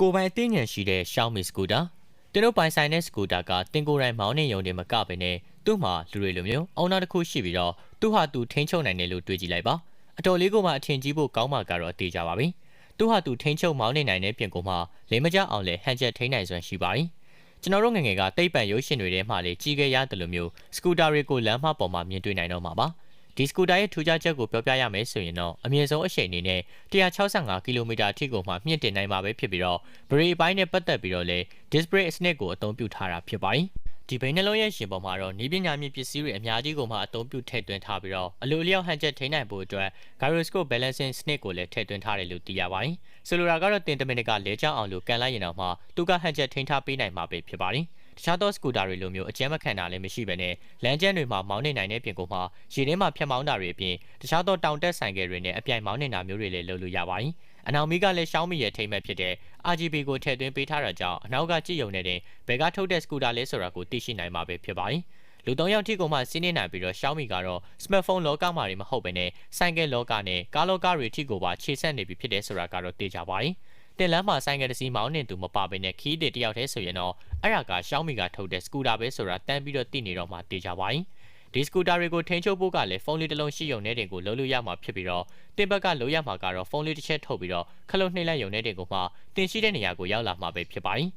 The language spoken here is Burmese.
ကိုယ်ပိုင်အသိဉာဏ်ရှိတဲ့ Xiaomi စကူတာတင်တို့ပိုင်ဆိုင်တဲ့စကူတာကတင်ကိုယ်တိုင်မောင်းနေရုံတင်မကပဲနဲ့သူ့မှာလူတွေလိုမျိုးအုံနောက်တစ်ခုရှိပြီးတော့သူ့ဟာသူထိန်းချုပ်နိုင်တယ်လို့တွေးကြည့်လိုက်ပါအတော်လေးကိုမှအထင်ကြီးဖို့ကောင်းမှာကတော့အသေးကြပါပြီသူ့ဟာသူထိန်းချုပ်မောင်းနေနိုင်တဲ့ပြင်ကိုမှလိမ္မကြအောင်လဲဟန်ချက်ထိန်းနိုင်စွမ်းရှိပါ යි ကျွန်တော်တို့ငယ်ငယ်ကတိတ်ပံရုပ်ရှင်တွေထဲမှာလေကြီးခဲ့ရတယ်လို့မျိုးစကူတာတွေကိုလမ်းမပေါ်မှာမြင်တွေ့နိုင်တော့မှာပါ ဒီစကူတာရဲ့ထူးခြားချက်ကိုပြောပြရမယ်ဆိုရင်တော့အမြင့်ဆုံးအရှိန်အနေနဲ့165ကီလိုမီတာအထိကိုမှမြင့်တင်နိုင်မှာပဲဖြစ်ပြီးတော့ဘရီပိုင်းနဲ့ပတ်သက်ပြီးတော့လေ display စနစ်ကိုအသုံးပြုထားတာဖြစ်ပါတယ်ဒီဘိန်းနှလုံးရဲ့ရှင်ပေါ်မှာတော့ဤပညာမြင့်ပစ္စည်းတွေအများကြီးကိုမှအသုံးပြုထည့်သွင်းထားပြီးတော့အလိုအလျောက်ဟန်ချက်ထိန်းနိုင်ဖို့အတွက် gyroscope balancing စနစ်ကိုလည်းထည့်သွင်းထားတယ်လို့သိရပါတယ်။ဆိုလိုတာကတော့တင်တမင်တကလဲကြောင်းအောင်လို့ကန်လိုက်ရင်တော့မှသူကဟန်ချက်ထိန်းထားပေးနိုင်မှာပဲဖြစ်ပါတယ်။ တခြားသောစကူတာတွေလိုမျိုးအကျန်းမခံတာလည်းမရှိဘဲနဲ့လမ်းကျန်းတွေမှာမောင်းနေနိုင်တဲ့ပြင်ကိုမှရေထဲမှာဖြတ်မောင်းတာတွေအပြင်တခြားသောတောင်တက်ဆိုင်ကယ်တွေနဲ့အပြိုင်မောင်းနေတာမျိုးတွေလည်းလုပ်လို့ရပါတယ်။အနောက်မီကလည်း Xiaomi ရဲ့ထိမ့်မဲ့ဖြစ်တဲ့ RGB ကိုထည့်သွင်းပေးထားတာကြောင့်အနောက်ကကြည့်ရုံနဲ့တင်ဘယ်ကထုတ်တဲ့စကူတာလဲဆိုတာကိုသိရှိနိုင်မှာပဲဖြစ်ပါတယ်။လူသုံးယောက်ထိကိုမှစီးနေနိုင်ပြီးတော့ Xiaomi ကတော့ smartphone လောကမှာတွေမဟုတ်ဘဲနဲ့ဆိုင်ကယ်လောကနဲ့ကားလောကတွေထိကိုပါခြေဆက်နေပြီဖြစ်တဲ့ဆိုတာကတော့သိကြပါတယ်။ တင်လမ်းမှာဆိုင်ကယ်တစ်စီးမောင်းနေသူမပါဘဲနဲ့ခီးတဲ့တယောက်တည်းဆိုရင်တော့အဲ့ဒါက Xiaomi ကထုတ်တဲ့စကူတာပဲဆိုတာတန်းပြီးတော့သိနေတော့မှသိကြပါတယ်။ဒီစကူတာတွေကိုထိန်းချုပ်ဖို့ကလည်းဖုန်းလေးတစ်လုံးရှိရုံနဲ့တင်ကိုလုံးလို့ရမှာဖြစ်ပြီးတော့တင်ဘက်ကလုံးရမှာကတော့ဖုန်းလေးတစ်ချက်ထုတ်ပြီးတော့ခလုတ်နှိမ့်လိုက်ရုံနဲ့တင်ကိုမှတင်ရှိတဲ့နေရာကိုရောက်လာမှာပဲဖြစ်ပါတယ်